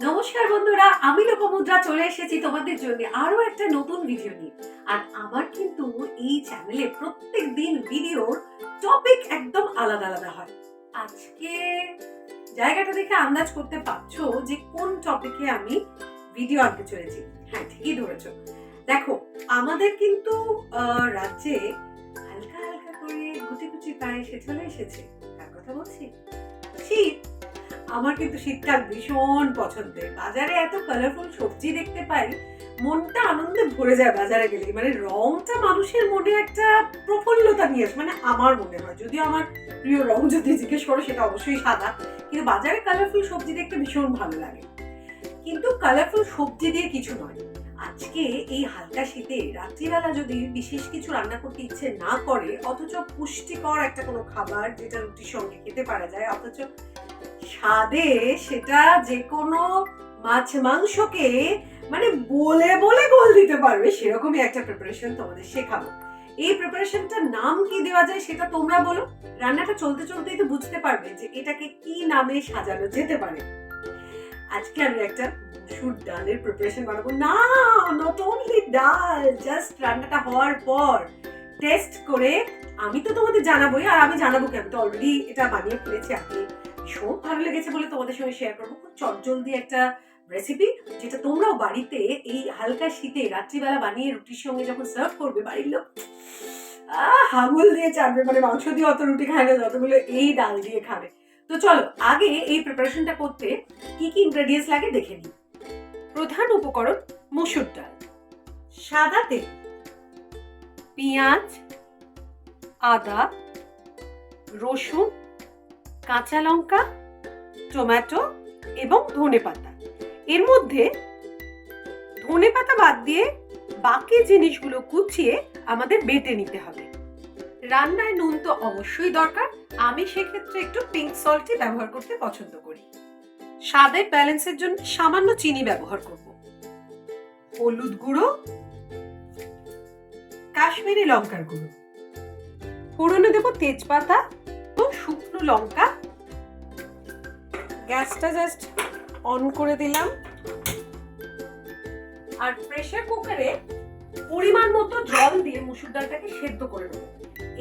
নমস্কার বন্ধুরা, আমি লোকমুদ্রা চলে এসেছি তোমাদের জন্য আরও একটা নতুন ভিডিও নিয়ে। আর আমার কিন্তু এই চ্যানেলে প্রত্যেক দিন ভিডিওর টপিক একদম আলাদা আলাদা হয়। আজকে জায়গাটা দেখে আন্দাজ করতে পারছ যে কোন টপিকে আমি ভিডিও আনতে চলেছি। হ্যাঁ ঠিকই ধরেছো। দেখো, আমাদের কিন্তু রাজ্যে হালকা হালকা করে গুটি গুটি পায়ে এসে চলে এসেছে। তার কথা বলছি। শীত আমার কিন্তু শীতকাল ভীষণ পছন্দের। বাজারে এত কালারফুল সবজি দেখতে পাই, মনটা আনন্দে ভরে যায় বাজারে গেলে মানে রংটা মানুষের মনে একটা প্রফুল্লতা নিয়ে আসে মানে আমার মনে হয়। যদিও আমার প্রিয় রং যদি জিজ্ঞেস করো, সেটা অবশ্যই সাদা। কিন্তু বাজারে কালারফুল সবজি দেখতে ভীষণ ভালো লাগে। কিন্তু কালারফুল সবজি দিয়ে কিছু নয়। আজকে এই হালকা শীতে রাত্রিবেলা যদি বিশেষ কিছু রান্না করতে ইচ্ছে না করে, অথচ পুষ্টিকর একটা কোনো খাবার যেটা রুটির সঙ্গে খেতে পারা যায়, অথচ স্বাদে সেটা যে কোনো মাছ মাংসকে মানে বলে বলে গোল দিতে পারবে, সেরকমই একটা প্রিপারেশন তোমাদের শেখাবো। এই প্রিপারেশনটার নাম কি দেওয়া যায় সেটা তোমরা বলো। রান্নাটা চলতে চলতেই তো বুঝতে পারবে যে এটাকে কি নামে সাজানো যেতে পারে। আজকে আমি একটা মসুর ডালের প্রিপারেশন বানাবো। না নট অনলি ডাল জাস্ট রান্নাটা হওয়ার পর টেস্ট করে আমি তো তোমাদের জানাবোই, আর আমি জানাব কেন? তো অলরেডি এটা বানিয়ে ফেলেছি আগে ভীষণ ভালো লেগেছে বলে তোমাদের সঙ্গে শেয়ার করব। খুব চটজলদি একটা রেসিপি যেটা তোমরাও বাড়িতে এই হালকা শীতে রাত্রিবেলা বানিয়ে রুটির সঙ্গে যখন সার্ভ করবে বাড়ির লোক হাঙুল দিয়ে চাটবে মানে মাংস দিয়ে অত রুটি খায় না, যতগুলো এই ডাল দিয়ে খাবে। তো চলো, আগে এই প্রিপারেশনটা করতে কি কি ইনগ্রেডিয়েন্টস লাগে দেখে নিই। প্রধান উপকরণ, মসুর ডাল। সাদা তেল, পেঁয়াজ, আদা, রসুন কাঁচা লঙ্কা, টমেটো এবং ধনে পাতা। এর মধ্যে ধনে পাতা বাদ দিয়ে বাকি জিনিসগুলো কুচিয়ে আমাদের বেটে নিতে হবে। রান্নায় নুন তো অবশ্যই দরকার। আমি সেক্ষেত্রে একটু পিঙ্ক সল্টই ব্যবহার করতে পছন্দ করি। স্বাদের ব্যালেন্সের জন্য সামান্য চিনি ব্যবহার করব। হলুদ গুঁড়ো, কাশ্মীরি লঙ্কার গুঁড়ো। ফোড়নে দেবো তেজপাতা শুকনো লঙ্কা। গ্যাসটা জাস্ট অন করে দিলাম। আর প্রেসার কুকারে পরিমাণ মতো জল দিয়ে মুসুর ডালটাকে সেদ্ধ করে নেব।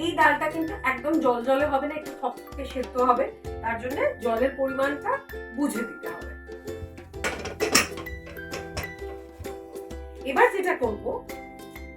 এই ডালটা কিন্তু একদম জল জলে হবে না, একটু থকথকে সেদ্ধ হবে। তার জন্য জলের পরিমাণটা বুঝে দিতে হবে। এবার যেটা করব,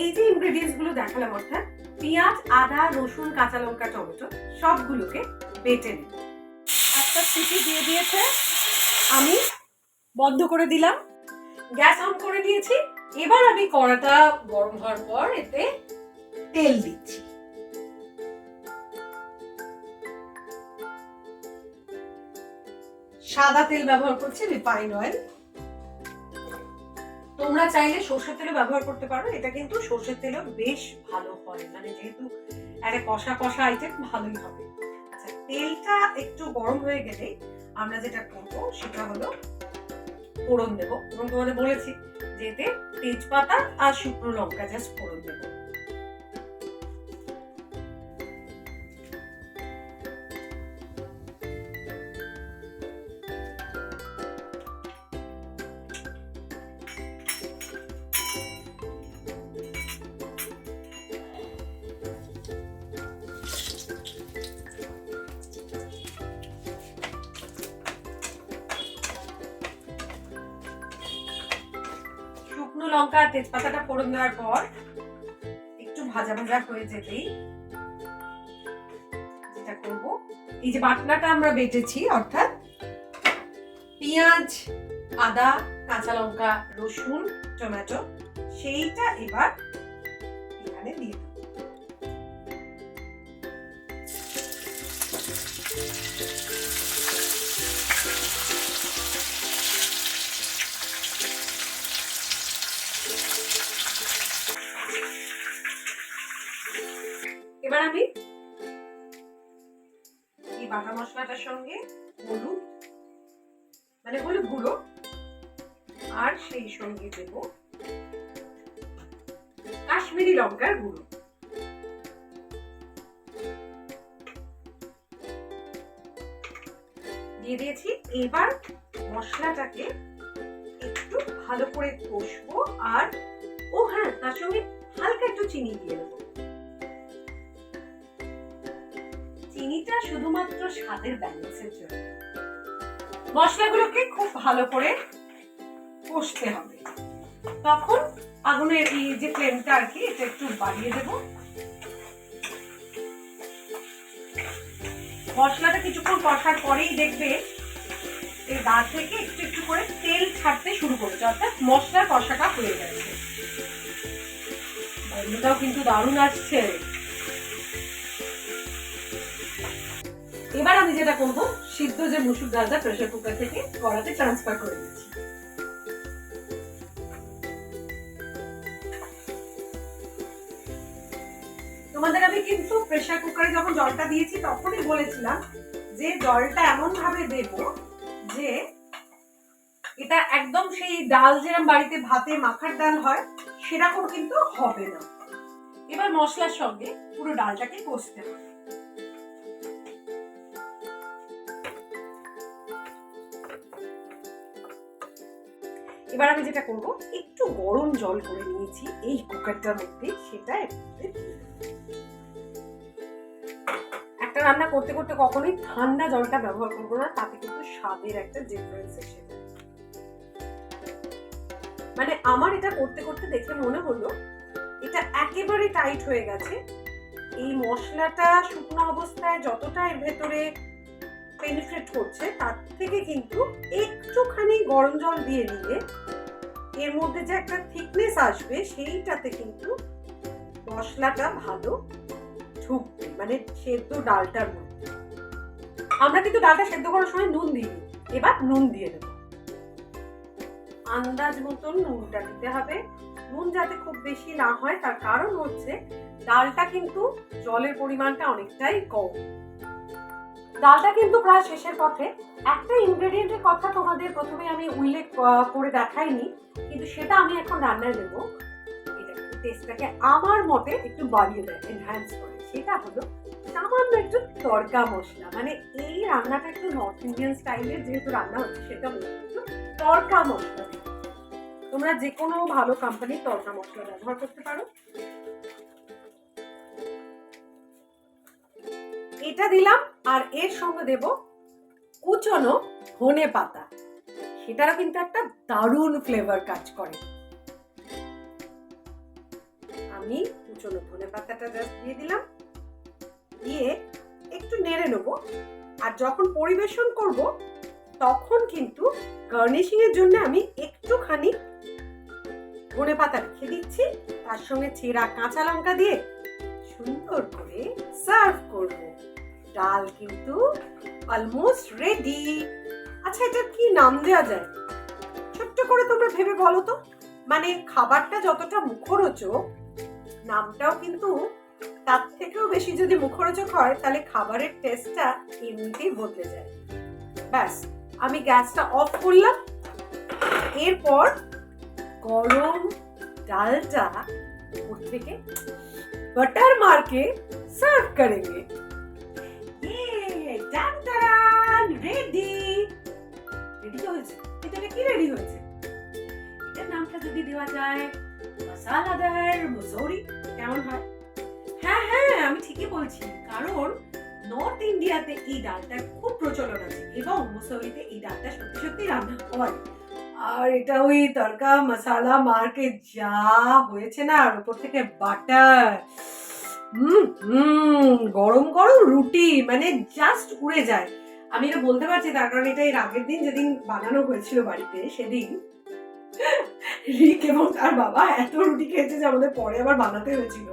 এই যে ইনগ্রেডিয়েন্টসগুলো দেখালাম, অর্থাৎ পেঁয়াজ, আদা, রসুন, কাঁচা লঙ্কা, টমেটো, সবগুলোকে বেটে নেব একটা সিটি দিয়ে দিয়েছে, আমি বন্ধ করে দিলাম। গ্যাস অন করে দিয়েছি, এবার আমি কড়াটা গরম হওয়ার পর এতে তেল দিচ্ছি। সাদা তেল ব্যবহার করছি, রিফাইন অয়েল। তোমরা চাইলে সর্ষের তেলও ব্যবহার করতে পারো, এটা কিন্তু সর্ষের তেলও বেশ ভালো হয়। মানে যেহেতু একটা কষা কষা আইটেম ভালোই হবে। তেলটা একটু গরম হয়ে গেলে আমরা যেটা করব, সেটা হলো ফোড়ন দেবো। এবং তোমাদের বলেছি যে এতে তেজপাতা আর শুকনো লঙ্কা জাস্ট ফোড়ন দেবো। শুকনো লঙ্কা আর তেজপাতাটা ফোড়ন দেওয়ার পর একটু ভাজা ভাজা হয়ে যেতেই যেটা করব। এই যে বাটনাটা আমরা বেটেছি, অর্থাৎ পেঁয়াজ, আদা, কাঁচা লঙ্কা, রসুন, টমেটো, সেইটা এবার এই মশলাটার সঙ্গে হলুদ মানে হলুদ গুঁড়ো, আর সেই সঙ্গে দেব কাশ্মীরি লঙ্কার গুঁড়ো। দিয়ে দিয়েছি। এবার মশলাটাকে একটু ভালো করে কষবো, আর ও হ্যাঁ তার সঙ্গে হালকা একটু চিনি দিয়ে দেবো। চিনিটা শুধুমাত্র স্বাদের ব্যালেন্সের জন্য। মশলাগুলোকে খুব ভালো করে কষতে হবে। তখন আগুনের এই যে ফ্লেমটা আর কি, এটা একটু বাড়িয়ে দেব। মশলাটা কিছুক্ষণ কষার পরেই দেখবে এই গা থেকে একটু একটু করে তেল ছাড়তে শুরু করেছে, অর্থাৎ মশলার কষাটা হয়ে গন্ধটাও কিন্তু দারুণ আসছে। এবার আমি যেটা করব, সিদ্ধ যে মুসুর ডালটা প্রেসার কুকার থেকে কড়াতে ট্রান্সফার করে দিচ্ছি তোমাদের আমি কিন্তু প্রেসার কুকারে যখন জলটা দিয়েছি, তখনই বলেছিলাম যে জলটা এমন ভাবে দেব যে এটা একদম সেই ডাল যেরকম বাড়িতে ভাতে মাখার ডাল হয়, সেরকম কিন্তু হবে না। এবার মশলার সঙ্গে পুরো ডালটাকে কষতে হবে। এবার আমি যেটা করব, একটু গরম জল করে নিয়েছি, এই কুকারটার মধ্যে সেটা। একটা রান্না করতে করতে কখনোই ঠান্ডা জলটা ব্যবহার করব না, তাতে কিন্তু স্বাদের একটা ডিফারেন্স এসে মানে আমার এটা করতে করতে দেখে মনে হলো, এটা একেবারে টাইট হয়ে গেছে এই মশলাটা শুকনো অবস্থায় যতটা এর ভেতরে পেনিট্রেট করছে, তার থেকে কিন্তু একটুখানি গরম জল দিয়ে নিলে এর মধ্যে যে একটা থিকনেস আসবে, সেইটাতে কিন্তু মশলাটা ভালো ঢুকবে মানে সেদ্ধ ডালটার মধ্যে। আমরা কিন্তু ডালটা সেদ্ধ করার সময় নুন দিই, এবার নুন দিয়ে দেবো। আন্দাজ মতন নুনটা দিতে হবে। নুন যাতে খুব বেশি না হয়, তার কারণ হচ্ছে ডালটা কিন্তু জলের পরিমাণটা অনেকটাই কম। ডালটা কিন্তু প্রায় শেষের পথে। একটা ইনগ্রেডিয়েন্টের কথা তোমাদের প্রথমে আমি উল্লেখ করে দেখাইনি, কিন্তু সেটা আমি এখন রান্নায় দেবো। টেস্টটাকে আমার মতে একটু বাড়িয়ে দেয় এনহ্যান্স করে। সেটা হলো সামান্য একটু তড়কা মশলা। মানে এই রান্নাটা একটু নর্থ ইন্ডিয়ান স্টাইলের যেহেতু রান্না হচ্ছে, সেটা হলো একটু তড়কা মশলা। তোমরা যে কোনো ভালো কোম্পানির তড়কা মশলা ব্যবহার করতে পারো। এটা দিলাম আর এর সঙ্গে দেব কুচনো ধনে পাতা। সেটারও কিন্তু একটা দারুণ ফ্লেভার কাজ করে। আমি কুচনো ধনে পাতাটা জাস্ট দিয়ে দিলাম। দিয়ে একটু নেড়ে নেব। আর যখন পরিবেশন করব, তখন কিন্তু গার্নিশিং এর জন্য আমি একটুখানি ধনে পাতা রেখে দিচ্ছি। তার সঙ্গে চেরা কাঁচা লঙ্কা দিয়ে সুন্দর করে সার্ভ করব। ডাল কিন্তু অলমোস্ট রেডি আচ্ছা এটা কি নাম দেওয়া যায়? ছোট্ট করে তোমরা ভেবে বলো তো। মানে খাবারটা যতটা মুখরোচক, নামটাও কিন্তু তার থেকেও বেশি যদি মুখরোচক হয়, তাহলে খাবারের টেস্টটা এমনিতেই বদলে যায়। ব্যাস, আমি গ্যাসটা অফ করলাম। এরপর গরম ডালটা ওর থেকে বাটার মারকে সার্ভ করেঙ্গে। রেডি রেডি হয়েছে। কিন্তু এটা কি রেডি হয়েছে? এটার নামটা যদি দেওয়া যায়, মশালাদার মুসৌরি, কেমন হয়? হ্যাঁ হ্যাঁ আমি ঠিকই বলছি। কারণ নর্থ ইন্ডিয়াতে এই ডালটার খুব প্রচলন আছে এবং মুসৌরিতে এই ডালটা সত্যি সত্যি রান্না হয়। আর এটা ওই তড়কা মশালা মার্কে যা হয়েছে না, আর উপর থেকে বাটার। হুম হুম গরম গরম রুটি মানে জাস্ট উড়ে যায়। আমি এটা বলতে পারছি, তার কারণ এটা এর আগের দিন যেদিন বানানো হয়েছিল বাড়িতে, সেদিন। রিক এবং তার বাবা এত রুটি খেয়েছে যে আমাদের পরে আবার বানাতে হয়েছিল।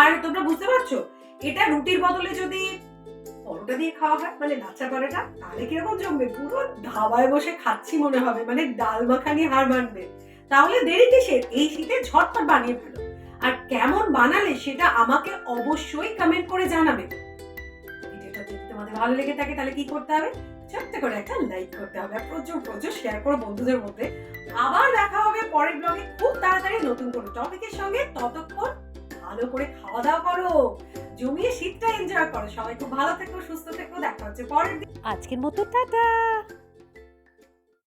আর তোমরা বুঝতে পারছ, এটা রুটির বদলে যদি পরোটা দিয়ে খাওয়া হয় মানে লাচ্ছা পরোটা, তাহলে কীরকম জমবে? পুরো ধাবায় বসে খাচ্ছি মনে হবে মানে ডাল মাখানি হার মানবে তাহলে দেরি কিসের? এই শীতে ঝটপট বানিয়ে ফেলো। আর কেমন বানালে সেটা আমাকে অবশ্যই কমেন্ট করে জানাবে। যদি তোমাদের ভালো লেগে থাকে, তাহলে কি করতে হবে? ছোট্ট করে একটা লাইক করতে হবে প্রচুর প্রচুর শেয়ার করো বন্ধুদের মধ্যে। আবার দেখা হবে পরের ব্লগে খুব তাড়াতাড়ি নতুন কোনো টপিকের সঙ্গে। ততক্ষণ ভালো করে খাওয়া দাওয়া করো। জমিয়ে শীতটা এনজয় করো। সবাই খুব ভালো থেকো, সুস্থ থেকো। দেখা হচ্ছে পরের দিন। আজকের মতো টাটা!